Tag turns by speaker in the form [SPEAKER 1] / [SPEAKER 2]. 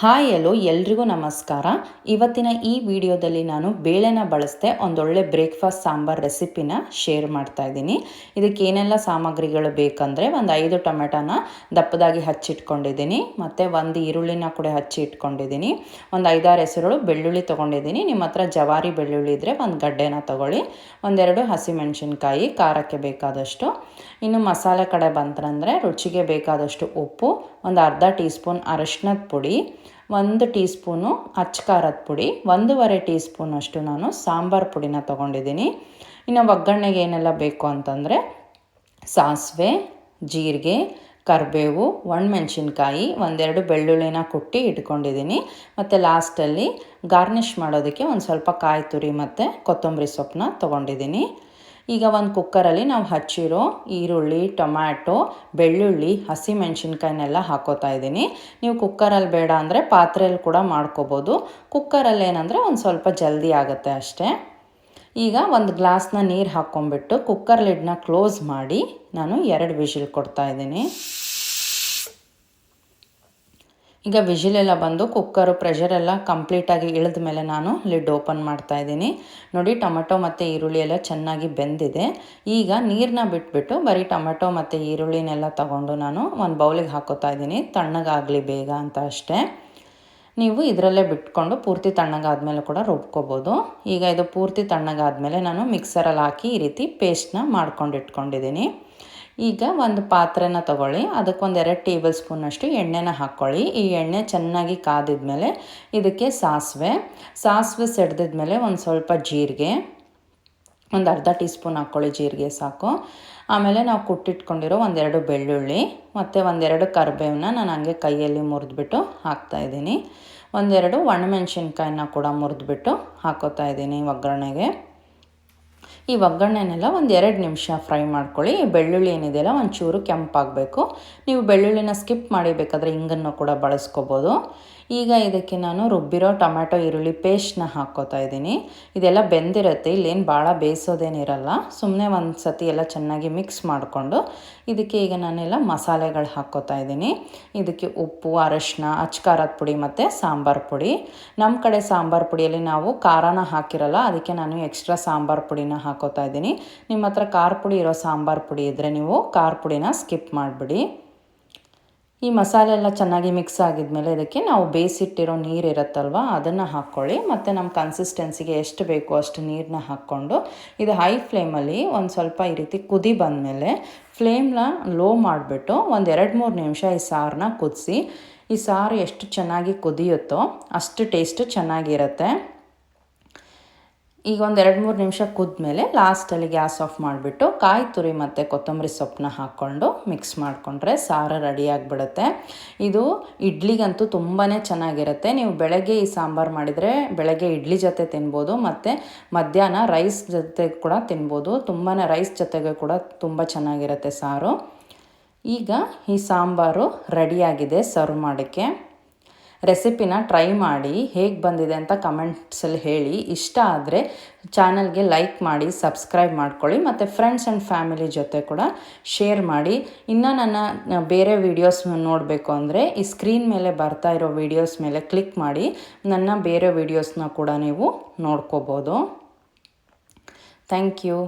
[SPEAKER 1] Hi, ಎಲ್ಲೋ ಎಲ್ರಿಗೂ ನಮಸ್ಕಾರ. ಇವತ್ತಿನ ಈ ವಿಡಿಯೋದಲ್ಲಿ ನಾನು ಬೇಳೆನ ಬಳಸದೆ, ಒಂದೊಳ್ಳೆ ಬ್ರೇಕ್ಫಾಸ್ಟ್ ಸಾಂಬಾರ್ ರೆಸಿಪಿನ ಶೇರ್ ಮಾಡ್ತಾ ಇದ್ದೀನಿ. ಇದಕ್ಕೆ ಏನೆಲ್ಲ ಸಾಮಗ್ರಿಗಳು ಬೇಕಂದರೆ ಒಂದು ಐದು ಟೊಮೆಟೊನ ದಪ್ಪದಾಗಿ ಹಚ್ಚಿಟ್ಕೊಂಡಿದ್ದೀನಿ, ಮತ್ತು ಒಂದು ಈರುಳ್ಳಿನ ಕೂಡ ಹಚ್ಚಿ ಇಟ್ಕೊಂಡಿದ್ದೀನಿ ಒಂದು ಐದಾರು ಹೆಸರುಗಳು ಬೆಳ್ಳುಳ್ಳಿ ತೊಗೊಂಡಿದ್ದೀನಿ. ನಿಮ್ಮ ಹತ್ರ ಜವಾರಿ ಬೆಳ್ಳುಳ್ಳಿ ಇದ್ದರೆ ಒಂದು ಗಡ್ಡೆನ ತೊಗೊಳ್ಳಿ. ಒಂದೆರಡು ಹಸಿಮೆಣಸಿನ್ಕಾಯಿ, ಖಾರಕ್ಕೆ ಬೇಕಾದಷ್ಟು. ಇನ್ನು ಮಸಾಲೆ ಕಡೆ ಬಂತಂದರೆ ರುಚಿಗೆ ಬೇಕಾದಷ್ಟು ಉಪ್ಪು, ಒಂದು ಅರ್ಧ ಟೀ ಸ್ಪೂನ್ ಅರಶಿನದ ಪುಡಿ ಒಂದು ಟೀ ಸ್ಪೂನು ಅಚ್ಚ ಖಾರದ ಪುಡಿ, ಒಂದೂವರೆ ಟೀ ಸ್ಪೂನಷ್ಟು ನಾನು ಸಾಂಬಾರು ಪುಡಿನ ತೊಗೊಂಡಿದ್ದೀನಿ. ಇನ್ನು ಒಗ್ಗರಣೆಗೆ ಏನೆಲ್ಲ ಬೇಕು ಅಂತಂದರೆ ಸಾಸಿವೆ, ಜೀರಿಗೆ, ಕರಿಬೇವು, ಒಣಮೆಣ್ಸಿನ್ಕಾಯಿ, ಒಂದೆರಡು ಬೆಳ್ಳುಳ್ಳಿನ ಕುಟ್ಟಿ ಇಟ್ಕೊಂಡಿದ್ದೀನಿ. ಮತ್ತು ಲಾಸ್ಟಲ್ಲಿ ಗಾರ್ನಿಷ್ ಮಾಡೋದಕ್ಕೆ ಒಂದು ಸ್ವಲ್ಪ ಕಾಯಿ ತುರಿ ಮತ್ತು ಕೊತ್ತಂಬರಿ ಸೊಪ್ಪನ್ನ ತೊಗೊಂಡಿದ್ದೀನಿ. ಈಗ ಒಂದು ಕುಕ್ಕರಲ್ಲಿ ನಾವು ಹಚ್ಚಿರೋ ಈರುಳ್ಳಿ, ಟೊಮ್ಯಾಟೊ, ಬೆಳ್ಳುಳ್ಳಿ ಹಸಿಮೆಣ್ಸಿನ್ಕಾಯಿನೆಲ್ಲ ಹಾಕೋತಾ ಇದ್ದೀನಿ. ನೀವು ಕುಕ್ಕರಲ್ಲಿ ಬೇಡ ಅಂದರೆ ಪಾತ್ರೆಯಲ್ಲಿ ಕೂಡ ಮಾಡ್ಕೋಬೋದು. ಕುಕ್ಕರಲ್ಲಿ ಏನಂದರೆ ಒಂದು ಸ್ವಲ್ಪ ಜಲ್ದಿ ಆಗುತ್ತೆ ಅಷ್ಟೇ. ಈಗ ಒಂದು ಗ್ಲಾಸ್ನ ನೀರು ಹಾಕ್ಕೊಂಬಿಟ್ಟು ಕುಕ್ಕರ್ ಲಿಡ್ನ ಕ್ಲೋಸ್ ಮಾಡಿ ನಾನು ಎರಡು ವಿಷಿಲ್ ಕೊಡ್ತಾ ಇದ್ದೀನಿ. ಈಗ ವಿಜಿಲೆಲ್ಲ ಬಂದು ಕುಕ್ಕರು ಪ್ರೆಷರೆಲ್ಲ ಕಂಪ್ಲೀಟಾಗಿ ಇಳಿದ ಮೇಲೆ ನಾನು ಲಿಡ್ ಓಪನ್ ಮಾಡ್ತಾ ಇದ್ದೀನಿ. ನೋಡಿ, ಟೊಮೆಟೊ ಮತ್ತು ಈರುಳ್ಳಿ ಎಲ್ಲ ಚೆನ್ನಾಗಿ ಬೆಂದಿದೆ. ಈಗ ನೀರನ್ನ ಬಿಟ್ಬಿಟ್ಟು ಬರೀ ಟೊಮೆಟೊ ಮತ್ತು ಈರುಳ್ಳಿನೆಲ್ಲ ತಗೊಂಡು ನಾನು ಒಂದು ಬೌಲಿಗೆ ಹಾಕೋತಾ ಇದ್ದೀನಿ. ತಣ್ಣಗಾಗಲಿ ಬೇಗ ಅಂತ ಅಷ್ಟೇ. ನೀವು ಇದರಲ್ಲೇ ಬಿಟ್ಕೊಂಡು ಪೂರ್ತಿ ತಣ್ಣಗಾದ್ಮೇಲೆ ಕೂಡ ರುಬ್ಕೋಬೋದು. ಈಗ ಇದು ಪೂರ್ತಿ ತಣ್ಣಗಾದ್ಮೇಲೆ ನಾನು ಮಿಕ್ಸರಲ್ಲಿ ಹಾಕಿ ಈ ರೀತಿ ಪೇಸ್ಟ್ನ ಮಾಡ್ಕೊಂಡು ಇಟ್ಕೊಂಡಿದ್ದೀನಿ. ಈಗ ಒಂದು ಪಾತ್ರೆನ ತಗೊಳ್ಳಿ. ಅದಕ್ಕೊಂದು ಎರಡು ಟೇಬಲ್ ಸ್ಪೂನಷ್ಟು ಎಣ್ಣೆನ ಹಾಕ್ಕೊಳ್ಳಿ ಈ ಎಣ್ಣೆ ಚೆನ್ನಾಗಿ ಕಾದಿದ್ಮೇಲೆ ಇದಕ್ಕೆ ಸಾಸಿವೆ. ಸಾಸಿವೆ ಸಿಡ್ದಿದ್ಮೇಲೆ ಒಂದು ಸ್ವಲ್ಪ ಜೀರಿಗೆ. ಒಂದು ಅರ್ಧ ಟೀ ಸ್ಪೂನ್ ಹಾಕ್ಕೊಳ್ಳಿ ಜೀರಿಗೆ ಸಾಕು. ಆಮೇಲೆ ನಾವು ಕುಟ್ಟಿಟ್ಕೊಂಡಿರೋ ಒಂದೆರಡು ಬೆಳ್ಳುಳ್ಳಿ ಮತ್ತು ಒಂದೆರಡು ಕರಿಬೇವನ್ನ ನಾನು ಹಂಗೆ ಕೈಯಲ್ಲಿ ಮುರಿದ್ಬಿಟ್ಟು ಹಾಕ್ತಾಯಿದ್ದೀನಿ ಒಂದೆರಡು ಒಣಮೆಣ್ಸಿನ್ಕಾಯಿನ ಕೂಡ ಮುರಿದ್ಬಿಟ್ಟು ಹಾಕೋತಾ ಇದ್ದೀನಿ ಒಗ್ಗರಣೆಗೆ. ಈ ಒಗ್ಗರಣೆನೆಲ್ಲ ಒಂದು ಎರಡು ನಿಮಿಷ ಫ್ರೈ ಮಾಡ್ಕೊಳ್ಳಿ. ಬೆಳ್ಳುಳ್ಳಿ ಏನಿದೆಯಲ್ಲ ಒಂಚೂರು ಕೆಂಪಾಗಬೇಕು. ನೀವು ಬೆಳ್ಳುಳ್ಳಿನ ಸ್ಕಿಪ್ ಮಾಡಿ ಬೇಕಾದರೆ ಹಿಂಗನ್ನು ಕೂಡ ಬಳಸ್ಕೋಬೋದು. ಈಗ ಇದಕ್ಕೆ ನಾನು ರುಬ್ಬಿರೋ ಟೊಮ್ಯಾಟೊ ಈರುಳ್ಳಿ ಪೇಸ್ಟ್ನ ಹಾಕ್ಕೋತಾ ಇದ್ದೀನಿ. ಇದೆಲ್ಲ ಬೆಂದಿರುತ್ತೆ, ಇಲ್ಲೇನು ಭಾಳ ಬೇಯಿಸೋದೇನಿರಲ್ಲ. ಸುಮ್ಮನೆ ಒಂದು ಸತಿ ಎಲ್ಲ ಚೆನ್ನಾಗಿ ಮಿಕ್ಸ್ ಮಾಡಿಕೊಂಡು ಇದಕ್ಕೆ ಈಗ ನಾನೆಲ್ಲ ಮಸಾಲೆಗಳು ಹಾಕ್ಕೋತಾ ಇದ್ದೀನಿ. ಇದಕ್ಕೆ ಉಪ್ಪು, ಅರಶಿನ, ಅಚ್ಕಾರದ ಪುಡಿ ಮತ್ತು ಸಾಂಬಾರು ಪುಡಿ. ನಮ್ಮ ಕಡೆ ಸಾಂಬಾರು ಪುಡಿಯಲ್ಲಿ ನಾವು ಖಾರನ ಹಾಕಿರಲ್ಲ, ಅದಕ್ಕೆ ನಾನು ಎಕ್ಸ್ಟ್ರಾ ಸಾಂಬಾರು ಪುಡಿನ ಹಾಕೋತಾ ಇದ್ದೀನಿ. ನಿಮ್ಮ ಹತ್ರ ಖಾರ ಪುಡಿ ಇರೋ ಸಾಂಬಾರು ಪುಡಿ ಇದ್ದರೆ ನೀವು ಖಾರ ಪುಡಿನ ಸ್ಕಿಪ್ ಮಾಡಿಬಿಡಿ. ಈ ಮಸಾಲೆ ಎಲ್ಲ ಚೆನ್ನಾಗಿ ಮಿಕ್ಸ್ ಆಗಿದ್ಮೇಲೆ ಇದಕ್ಕೆ ನಾವು ಬೇಯಿಸಿಟ್ಟಿರೋ ನೀರು ಇರುತ್ತಲ್ವ, ಅದನ್ನು ಹಾಕ್ಕೊಳ್ಳಿ. ಮತ್ತು ನಮ್ಮ ಕನ್ಸಿಸ್ಟೆನ್ಸಿಗೆ ಎಷ್ಟು ಬೇಕೋ ಅಷ್ಟು ನೀರನ್ನ ಹಾಕ್ಕೊಂಡು, ಇದು ಹೈ ಫ್ಲೇಮಲ್ಲಿ ಒಂದು ಸ್ವಲ್ಪ ಈ ರೀತಿ ಕುದಿ ಬಂದಮೇಲೆ ಫ್ಲೇಮ್ನ ಲೋ ಮಾಡಿಬಿಟ್ಟು ಒಂದು ಎರಡು ಮೂರು ನಿಮಿಷ ಈ ಸಾರನ್ನ ಕುದಿಸಿ. ಈ ಸಾರು ಎಷ್ಟು ಚೆನ್ನಾಗಿ ಕುದಿಯುತ್ತೋ ಅಷ್ಟು ಟೇಸ್ಟು ಚೆನ್ನಾಗಿರುತ್ತೆ. ಈಗ ಒಂದು ಎರಡು ಮೂರು ನಿಮಿಷ ಕುದ್ಮೇಲೆ ಲಾಸ್ಟಲ್ಲಿ ಗ್ಯಾಸ್ ಆಫ್ ಮಾಡಿಬಿಟ್ಟು ಕಾಯಿ ತುರಿ ಮತ್ತು ಕೊತ್ತಂಬರಿ ಸೊಪ್ಪನ್ನ ಹಾಕ್ಕೊಂಡು ಮಿಕ್ಸ್ ಮಾಡಿಕೊಂಡ್ರೆ ಸಾರು ರೆಡಿಯಾಗಿಬಿಡುತ್ತೆ ಇದು ಇಡ್ಲಿಗಂತೂ ತುಂಬಾ ಚೆನ್ನಾಗಿರುತ್ತೆ. ನೀವು ಬೆಳಗ್ಗೆ ಈ ಸಾಂಬಾರು ಮಾಡಿದರೆ ಬೆಳಗ್ಗೆ ಇಡ್ಲಿ ಜೊತೆ ತಿನ್ಬೋದು, ಮತ್ತು ಮಧ್ಯಾಹ್ನ ರೈಸ್ ಜೊತೆ ಕೂಡ ತಿನ್ಬೋದು. ತುಂಬಾ ರೈಸ್ ಜೊತೆಗೆ ಕೂಡ ತುಂಬ ಚೆನ್ನಾಗಿರುತ್ತೆ ಸಾರು. ಈಗ ಈ ಸಾಂಬಾರು ರೆಡಿಯಾಗಿದೆ ಸರ್ವ್ ಮಾಡೋಕ್ಕೆ. ರೆಸಿಪಿನ ಟ್ರೈ ಮಾಡಿ ಹೇಗೆ ಬಂದಿದೆ ಅಂತ ಕಮೆಂಟ್ಸಲ್ಲಿ ಹೇಳಿ. ಇಷ್ಟ ಆದರೆ ಚಾನಲ್ಗೆ ಲೈಕ್ ಮಾಡಿ ಸಬ್ಸ್ಕ್ರೈಬ್ ಮಾಡ್ಕೊಳ್ಳಿ, ಮತ್ತು ಫ್ರೆಂಡ್ಸ್ ಆ್ಯಂಡ್ ಫ್ಯಾಮಿಲಿ ಜೊತೆ ಕೂಡ ಶೇರ್ ಮಾಡಿ. ಇನ್ನು ನನ್ನ ಬೇರೆ ವೀಡಿಯೋಸ್ ನೋಡಬೇಕು ಅಂದರೆ ಈ ಸ್ಕ್ರೀನ್ ಮೇಲೆ ಬರ್ತಾ ಇರೋ ವೀಡಿಯೋಸ್ ಮೇಲೆ ಕ್ಲಿಕ್ ಮಾಡಿ. ನನ್ನ ಬೇರೆ ವೀಡಿಯೋಸ್ನ ಕೂಡ ನೀವು ನೋಡ್ಕೋಬೋದು. Thank you